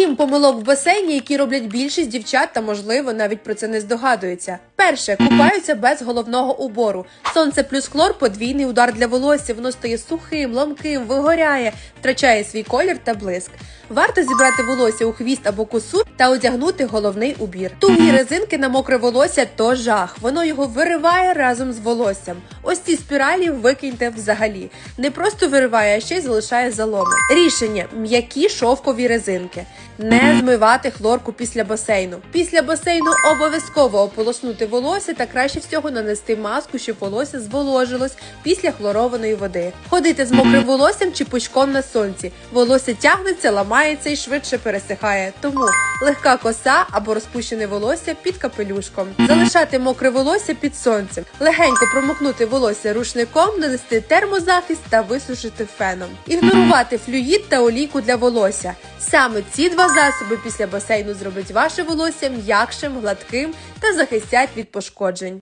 Сім помилок в басейні, які роблять більшість дівчат, та можливо навіть про це не здогадуються. Перше, купаються без головного убору. Сонце плюс хлор подвійний удар для волосся. Воно стає сухим, ламким, вигоряє, втрачає свій колір та блиск. Варто зібрати волосся у хвіст або косу та одягнути головний убір. Тугі резинки на мокре волосся то жах. Воно його вириває разом з волоссям. Ось ці спіралі викиньте взагалі. Не просто вириває, а ще й залишає заломи. Рішення: м'які шовкові резинки. Не змивати хлорку після басейну. Після басейну обов'язково ополоснути волосся та краще всього нанести маску, щоб волосся зволожилось після хлорованої води. Ходити з мокрим волоссям чи пучком на сонці. Волосся тягнеться, ламається і швидше пересихає. Тому легка коса або розпущене волосся під капелюшком. Залишати мокре волосся під сонцем. Легенько промокнути волосся рушником, нанести термозахист та висушити феном. Ігнорувати флюїд та олійку для волосся. Саме ці два засоби після басейну зроблять ваше волосся м'якшим, гладким та захистять від пошкоджень.